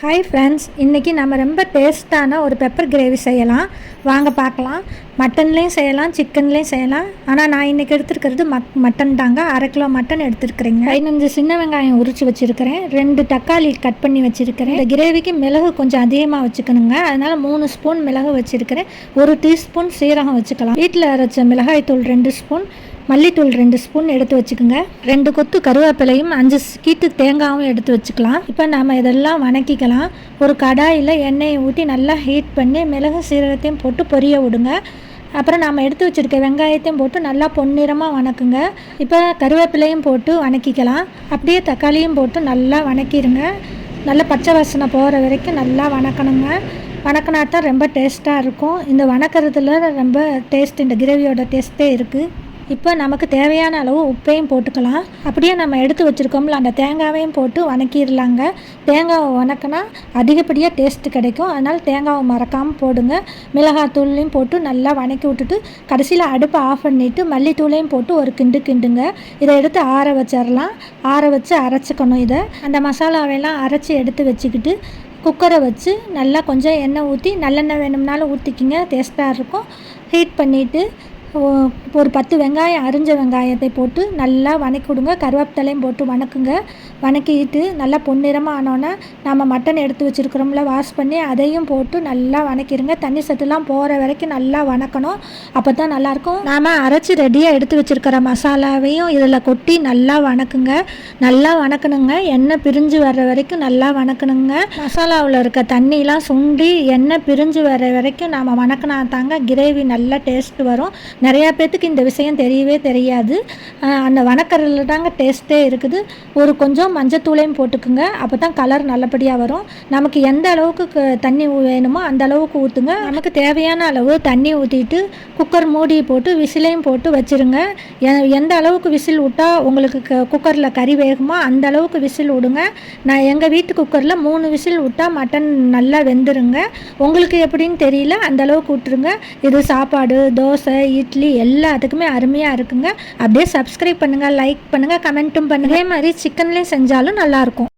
Hi friends இன்றைக்கி நம்ம ரொம்ப டேஸ்ட்டான ஒரு பெப்பர் கிரேவி செய்யலாம். வாங்க பார்க்கலாம். மட்டன்லேயும் செய்யலாம் சிக்கன்லேயும் செய்யலாம். ஆனால் நான் இன்றைக்கி எடுத்துருக்கிறது மட் மட்டன் தாங்க. அரை கிலோ மட்டன் எடுத்துருக்குறேங்க. பதினஞ்சு சின்ன வெங்காயம் உரித்து வச்சுருக்கிறேன். ரெண்டு தக்காளி கட் பண்ணி வச்சுருக்கிறேன். இந்த கிரேவிக்கு மிளகு கொஞ்சம் அதிகமாக வச்சுக்கணுங்க. அதனால் மூணு ஸ்பூன் மிளகு வச்சுருக்கிறேன். ஒரு டீஸ்பூன் சீரகம் வச்சுக்கலாம். வீட்டில் அரைச்ச மிளகாய் தூள் ரெண்டு ஸ்பூன் மல்லித்தூள் ரெண்டு ஸ்பூன் எடுத்து வச்சுக்கோங்க. ரெண்டு கொத்து கருவேப்பிலையும் அஞ்சு கீட்டு தேங்காயும் எடுத்து வச்சுக்கலாம். இப்போ நாம் இதெல்லாம் வணக்கிக்கலாம். ஒரு கடாயில் எண்ணெயை ஊற்றி நல்லா ஹீட் பண்ணி மிளகு சீரகத்தையும் போட்டு பொரிய விடுங்க. அப்புறம் நாம் எடுத்து வச்சுருக்க வெங்காயத்தையும் போட்டு நல்லா பொன்னிறமாக வணக்குங்க. இப்போ கருவேப்பிலையும் போட்டு வணக்கிக்கலாம். அப்படியே தக்காளியும் போட்டு நல்லா வணக்கிடுங்க நல்லா பச்சை வாசனை போகிற வரைக்கும் நல்லா வணக்கணுங்க. வணக்கினா தான் ரொம்ப டேஸ்ட்டாக இருக்கும். இந்த வணக்கிறதுல ரொம்ப டேஸ்ட் இந்த கிரேவியோட டேஸ்ட்டே இருக்குது இப்போ நமக்கு தேவையான அளவு உப்பையும் போட்டுக்கலாம். அப்படியே நம்ம எடுத்து வச்சுருக்கோம்ல அந்த தேங்காவையும் போட்டு வணக்கிடலாங்க. தேங்காவை வணக்கினா அதிகப்படியாக டேஸ்ட்டு கிடைக்கும். அதனால் தேங்காவை மறக்காமல் போடுங்க. மிளகாத்தூள்லையும் போட்டு நல்லா வணக்கி விட்டுட்டு கடைசியில் அடுப்பை ஆஃப் பண்ணிவிட்டு மல்லித்தூளையும் போட்டு ஒரு கிண்டு கிண்டுங்க. இதை எடுத்து ஆற வச்சிடலாம். ஆற வச்சு அரைச்சிக்கணும் இதை. அந்த மசாலாவையெல்லாம் அரைச்சி எடுத்து வச்சுக்கிட்டு குக்கரை வச்சு நல்லா கொஞ்சம் எண்ணெய் ஊற்றி நல்லெண்ணெய் வேணும்னாலும் ஊற்றிக்கிங்க டேஸ்ட்டாக இருக்கும். ஹீட் பண்ணிவிட்டு ஒரு பத்து வெங்காயம் அரிஞ்ச வெங்காயத்தை போட்டு நல்லா வணக்கி விடுங்க கருவேப்பிலையும் போட்டு வணக்குங்க. வணக்கிட்டு நல்லா பொன்னிறமாக ஆனோன்னே நம்ம மட்டன் எடுத்து வச்சுருக்கிறோம்ல வாஷ் பண்ணி அதையும் போட்டு நல்லா வணக்கிடுங்க. தண்ணி சத்துலாம் போகிற வரைக்கும் நல்லா வணக்கணும். அப்போ தான் நல்லாயிருக்கும். நாம் அரைச்சி ரெடியாக எடுத்து வச்சுருக்கிற மசாலாவையும் இதில் கொட்டி நல்லா வணக்குங்க. நல்லா வணக்கணுங்க. எண்ணெய் பிரிஞ்சு வர்ற வரைக்கும் நல்லா வணக்கணுங்க. மசாலாவில் இருக்க தண்ணியெலாம் சுண்டி எண்ணெய் பிரிஞ்சு வர்ற வரைக்கும் நாம் வணக்கினா தாங்க கிரேவி நல்லா டேஸ்ட் வரும். நிறையா பேர்த்துக்கு இந்த விஷயம் தெரியவே தெரியாது. அந்த வனக்கரில் தாங்க டேஸ்ட்டே இருக்குது. ஒரு கொஞ்சம் மஞ்சத்தூளையும் போட்டுக்குங்க. அப்போ தான் கலர் நல்லபடியாக வரும். நமக்கு எந்த அளவுக்கு தண்ணி வேணுமோ அந்த அளவுக்கு ஊற்றுங்க நமக்கு தேவையான அளவு தண்ணி ஊற்றிட்டு குக்கர் மூடி போட்டு விசிலையும் போட்டு வச்சுருங்க. எந்த அளவுக்கு விசில் விட்டால் உங்களுக்கு குக்கரில் கறி வேகுமோ அந்த அளவுக்கு விசில் விடுங்க நான் எங்கள் வீட்டு குக்கரில் மூணு விசில் விட்டால் மட்டன் நல்லா வெந்துருங்க. உங்களுக்கு எப்படின்னு தெரியல அந்த அளவுக்கு விட்டுருங்க இது சாப்பாடு தோசை இட்லி எல்லாத்துக்குமே அருமையாக இருக்குங்க. அப்படியே சப்ஸ்கிரைப் பண்ணுங்கள் லைக் பண்ணுங்கள் கமெண்ட்டும் பண்ணுங்கள் அதே மாதிரி சிக்கன்லேயும் செஞ்சாலும் நல்லாயிருக்கும்